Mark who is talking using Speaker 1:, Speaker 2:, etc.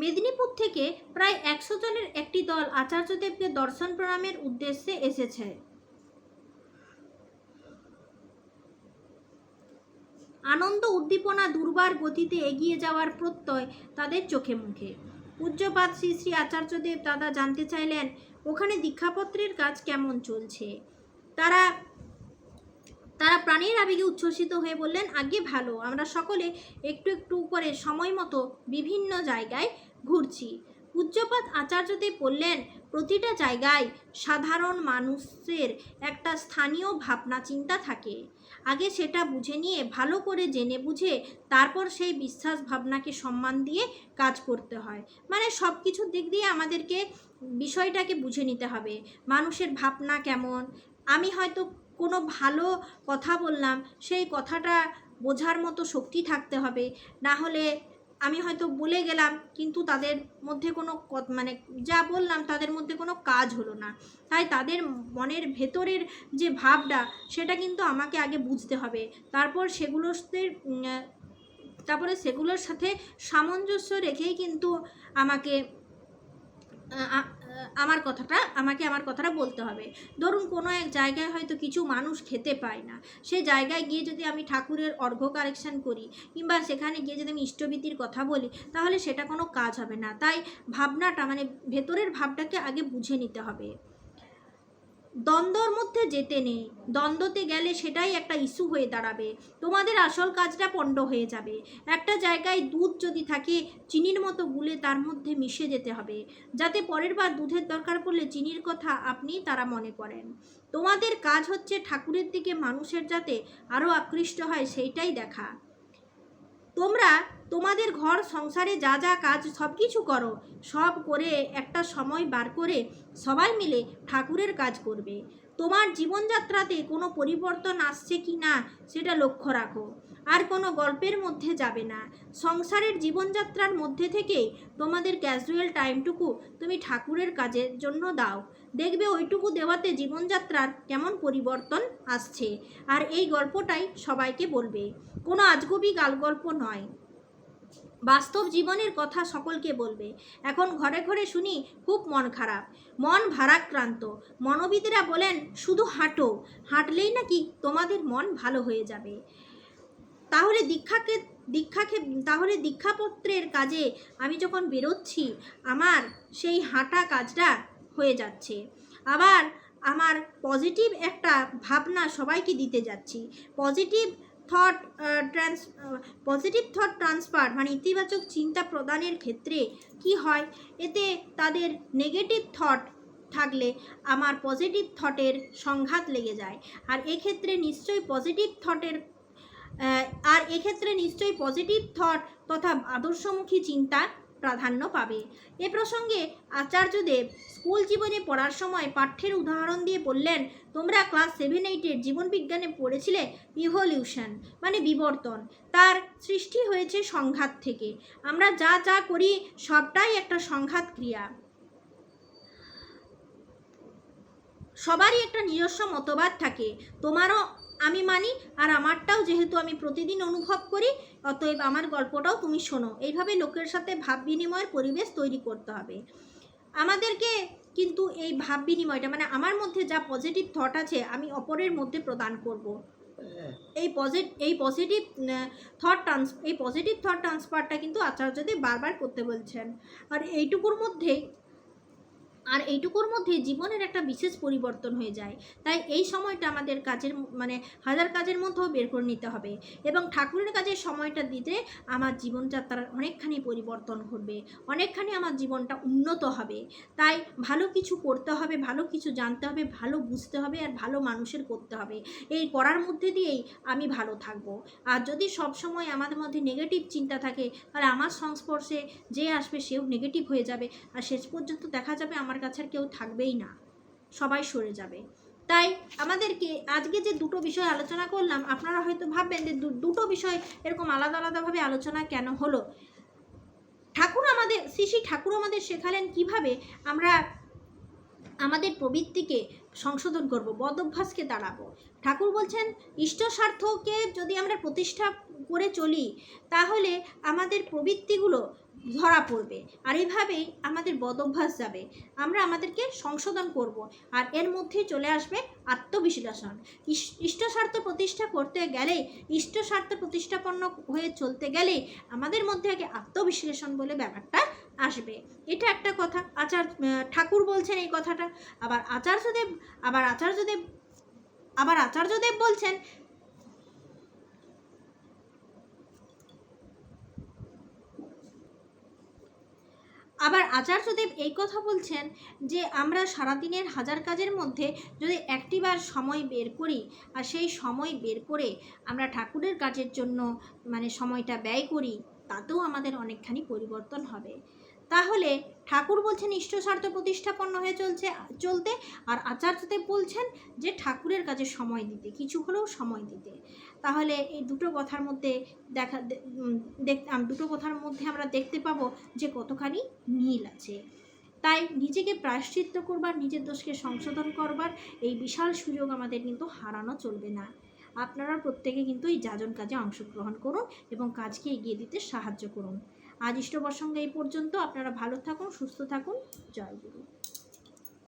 Speaker 1: মেদিনীপুর থেকে প্রায় একশো জনের একটি দল আচার্যদেবকে দর্শন প্রণামের উদ্দেশ্যে এসেছে। আনন্দ, উদ্দীপনা, দুর্বার গতিতে এগিয়ে যাওয়ার প্রত্যয় তাদের চোখে মুখে। পূজ্যপাত শ্রী শ্রী আচার্যদেব দাদা জানতে চাইলেন, ওখানে দীক্ষাপত্রের কাজ কেমন চলছে? তারা তারা প্রাণীর আবেগে উচ্ছ্বসিত হয়ে বললেন আগে ভালো, আমরা সকলে একটু একটু করে সময় মতো বিভিন্ন জায়গায় ঘুরছি। পূজ্যপাত আচার্যদেব বললেন, প্রতিটা জায়গায় সাধারণ মানুষের একটা স্থানীয় ভাবনা, চিন্তা থাকে। আগে সেটা বুঝে নিয়ে ভালো করে জেনে বুঝে তারপর সেই বিশ্বাস ভাবনাকে সম্মান দিয়ে কাজ করতে হয়। মানে সব কিছুর দিক দিয়ে আমাদেরকে বিষয়টাকে বুঝে নিতে হবে, মানুষের ভাবনা কেমন। আমি হয়তো কোনো ভালো কথা বললাম, সেই কথাটা বোঝার মতো শক্তি থাকতে হবে। না হলে আমি হয়তো বলে গেলাম, কিন্তু তাদের মধ্যে কোনো মানে যা বললাম তাদের মধ্যে কোনো কাজ হলো না। তাই তাদের মনের ভেতরের যে ভাবটা, সেটা কিন্তু আমাকে আগে বুঝতে হবে। তারপর সেগুলোতে তারপরে সেগুলোর সাথে সামঞ্জস্য রেখেই কিন্তু আমাকে আমার কথাটা, আমাকে আমার কথাটা বলতে হবে। ধরুন কোনো এক জায়গায় হয়তো কিছু মানুষ খেতে পায় না। সে জায়গায় গিয়ে যদি আমি ঠাকুরের অর্ঘ কারেকশান করি কিংবা সেখানে গিয়ে যদি আমি ইষ্টভীতির কথা বলি, তাহলে সেটা কোনো কাজ হবে না। তাই ভাবনাটা মানে ভেতরের ভাবটাকে আগে বুঝে নিতে হবে। দ্বন্দ্বর মধ্যে যেতে নেই। দ্বন্দ্বতে গেলে সেটাই একটা ইস্যু হয়ে দাঁড়াবে। তোমাদের আসল কাজটা পণ্ড হয়ে যাবে। একটা জায়গায় দুধ যদি থাকে, চিনির মতো গুলে তার মধ্যে মিশে যেতে হবে। যাতে পরের বার দুধের দরকার পড়লে চিনির কথা আপনি তারা মনে করেন। তোমাদের কাজ হচ্ছে ঠাকুরের দিকে মানুষের যাতে আরও আকৃষ্ট হয়, সেইটাই দেখা। তোমরা তোমাদের ঘর, সংসারে যা যা কাজ, সব কিছু করো। সব করে একটা সময় বার করে সবাই মিলে ঠাকুরের কাজ করবে। তোমার জীবনযাত্রাতে কোনো পরিবর্তন আসছে কি না, সেটা লক্ষ্য রাখো। আর কোনো গল্পের মধ্যে যাবে না। সংসারের জীবনযাত্রার মধ্যে থেকেই তোমাদের ক্যাজুয়াল টাইমটুকু তুমি ঠাকুরের কাজের জন্য দাও। দেখবে ওইটুকু দেওয়াতে জীবনযাত্রার কেমন পরিবর্তন আসছে। আর এই গল্পটাই সবাইকে বলবে। কোনো আজগুবি গাল গল্প নয়। বাস্তব জীবনের কথা সকলকে বলবে। এখন ঘরে ঘরে শুনি, খুব মন খারাপ। মন ভারাক্রান্ত। মনোবিদেরা বলেন, শুধু হাঁটো। হাঁটলেই নাকি তোমাদের মন ভালো হয়ে যাবে। তাহলে দীক্ষাকে দীক্ষাকে, তাহলে দীক্ষাপত্রের কাজে আমি যখন বেরোচ্ছি, আমার সেই হাঁটা কাজটা হয়ে যাচ্ছে। আবার আমার পজিটিভ একটা ভাবনা সবাইকে দিতে যাচ্ছি। Positive thought trans positive thought transfer মানে ইতিবাচক চিন্তা প্রদানের ক্ষেত্রে কি হয়? এতে তাদের নেগেটিভ থট থাকলে আমার পজিটিভ থটের সংঘাত লেগে যায়। আর এক্ষেত্রে নিশ্চয়ই পজিটিভ থটের আর এক্ষেত্রে নিশ্চয়ই পজিটিভ থট তথা আদর্শমুখী চিন্তা প্রাধান্য পাবে। এ প্রসঙ্গে আচার্যদেব স্কুল জীবনে পড়ার সময় পাঠ্যের উদাহরণ দিয়ে বললেন, তোমরা ক্লাস সেভেন এইটের জীবনবিজ্ঞানে পড়েছিলে ইভলিউশন মানে বিবর্তন। তার সৃষ্টি হয়েছে সংঘাত থেকে। আমরা যা যা করি, সবটাই একটা সংঘাত ক্রিয়া। সবারই একটা নিজস্ব মতবাদ থাকে। তোমারও আমি মানি আর আমারটাও যেহেতু আমি প্রতিদিন অনুভব করি অতএব আমার গল্পটাও তুমি শোনো। এইভাবে লোকের সাথে ভাব বিনিময়ের পরিবেশ তৈরি করতে হবে। আমাদেরকে কিন্তু এই ভাব বিনিময়টা মানে আমার মধ্যে যা পজিটিভ থট আছে আমি অপরের মধ্যে প্রদান করব। এই পজিটিভ এই পজিটিভ থট ট্রান্স এই পজিটিভ থট ট্রান্সফারটা কিন্তু আচার্যদেব বারবার করতে বলছেন। আর এইটুকুর মধ্যে আর এইটুকুর মধ্যে জীবনের একটা বিশেষ পরিবর্তন হয়ে যায়। তাই এই সময়টা আমাদের কাজের মানে হাজার কাজের মধ্যেও বের করে নিতে হবে এবং ঠাকুরের কাজের সময়টা দিতে আমার জীবনযাত্রার অনেকখানি পরিবর্তন ঘটবে, অনেকখানি আমার জীবনটা উন্নত হবে। তাই ভালো কিছু করতে হবে, ভালো কিছু জানতে হবে, ভালো বুঝতে হবে আর ভালো মানুষের করতে হবে। এই করার মধ্যে দিয়েই আমি ভালো থাকব। আর যদি সব সময় আমাদের মধ্যে নেগেটিভ চিন্তা থাকে, তাহলে আমার সংস্পর্শে যে আসবে সেও নেগেটিভ হয়ে যাবে। আর শেষ পর্যন্ত দেখা যাবে আমার কাছে আর কেউ থাকবেই না। সবাই সরে যাবে। তাই আমাদেরকে আজকে যে দুটো বিষয় আলোচনা করলাম, আপনারা হয়তো ভাববেন যে দুটো বিষয় এরকম আলাদা আলাদাভাবে আলোচনা কেন হলো? ঠাকুর আমাদের শ্রী শ্রী ঠাকুর আমাদের শেখালেন কীভাবে আমরা আমাদের প্রবৃত্তিকে সংশোধন করব, বদ অভ্যাসকে দাঁড়াবো ঠাকুর বলছেন, ইষ্ট স্বার্থকে যদি আমরা প্রতিষ্ঠা করে চলি, তাহলে আমাদের প্রবৃত্তিগুলো ধরা পড়বে। আর এইভাবেই আমাদের বদ অভ্যাস যাবে। আমরা আমাদেরকে সংশোধন করব। আর এর মধ্যে চলে আসবে আত্মবিশ্লেষণ। ইস- ইষ্ট স্বার্থ প্রতিষ্ঠা করতে গেলে ইষ্ট স্বার্থ প্রতিষ্ঠাপন্ন হয়ে চলতে গেলে আমাদের মধ্যে আগে আত্মবিশ্লেষণ বলে ব্যাপারটা আসবে। এটা একটা কথা। আচার ঠাকুর বলছেন এই কথাটা। আবার আচার্যদেব আবার আচার্যদেব আবার আচার্যদেব বলছেন, আবার আচার্যদেব এই কথা বলছেন যে আমরা সারাদিনের হাজার কাজের মধ্যে যদি একটিবার সময় বের করি, আর সেই সময় বের করে আমরা ঠাকুরের কাজের জন্য মানে সময়টা ব্যয় করি তাতেও আমাদের অনেকখানি পরিবর্তন হবে। তাহলে ঠাকুর বলছেন ইষ্ট স্বার্থ প্রতিষ্ঠাপন্ন হয়ে চলছে, চলতে। আর আচার্যদেব বলছেন যে, ঠাকুরের কাছে সময় দিতে, কিছু হলেও সময় দিতে। তাহলে এই দুটো কথার মধ্যে দেখা দেখ দুটো কথার মধ্যে আমরা দেখতে পাবো যে, কতখানি মিল আছে। তাই নিজেকে প্রায়শ্চিত্ত করবার, নিজের দোষকে সংশোধন করবার, এই বিশাল সুযোগ আমাদের কিন্তু হারানো চলবে না। আপনারা প্রত্যেকে কিন্তু এই যাজন কাজে অংশগ্রহণ করুন এবং কাজকে এগিয়ে দিতে সাহায্য করুন। আজ ইষ্টপ্রসঙ্গে এই পর্যন্ত। আপনারা ভালো থাকুন, সুস্থ থাকুন। জয় গুরু।